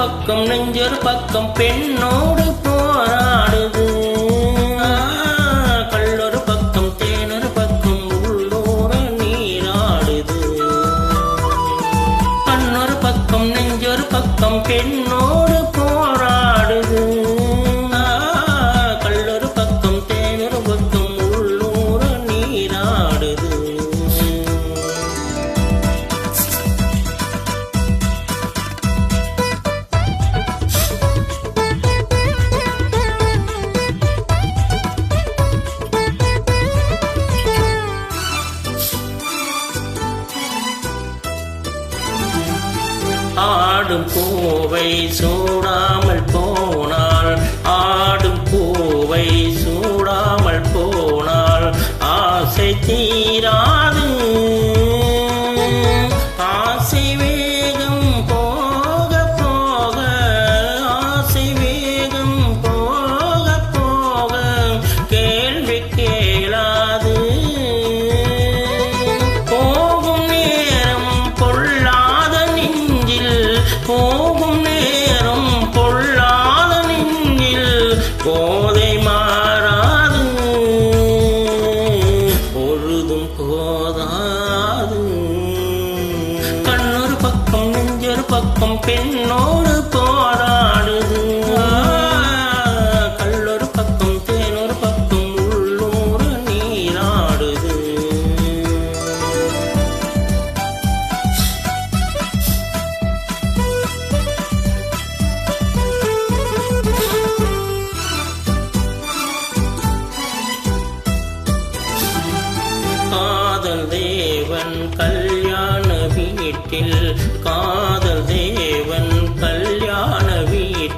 பக்கம் நெஞ்சொரு பக்கம் பெண்ணோடு போராடுது. கல்லொரு பக்கம் தேனொரு பக்கம் உள்ளோர நீராடுது. கண்ணொரு பக்கம் நெஞ்சொரு பக்கம் பெண்ணோ ஆடும் பூவை சூடாமல் போனால் ஆடும் பூவை சூடாமல் போனால் ஆசை தீ பக்கம் பெண்ணோடு போராடுது. கல்லொரு பக்கம் தேனொரு பக்கம் உள்ளூர் நீராடுது. காதல் தேவன் கல்யாண வீட்டில் கா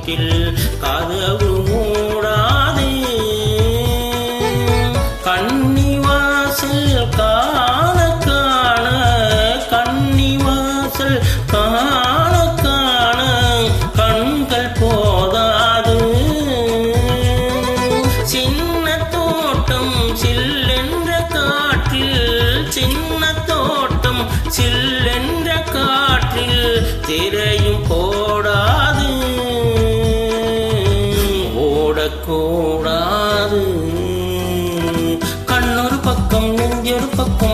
வீட்டில் கதவு Pagpagpagpagpag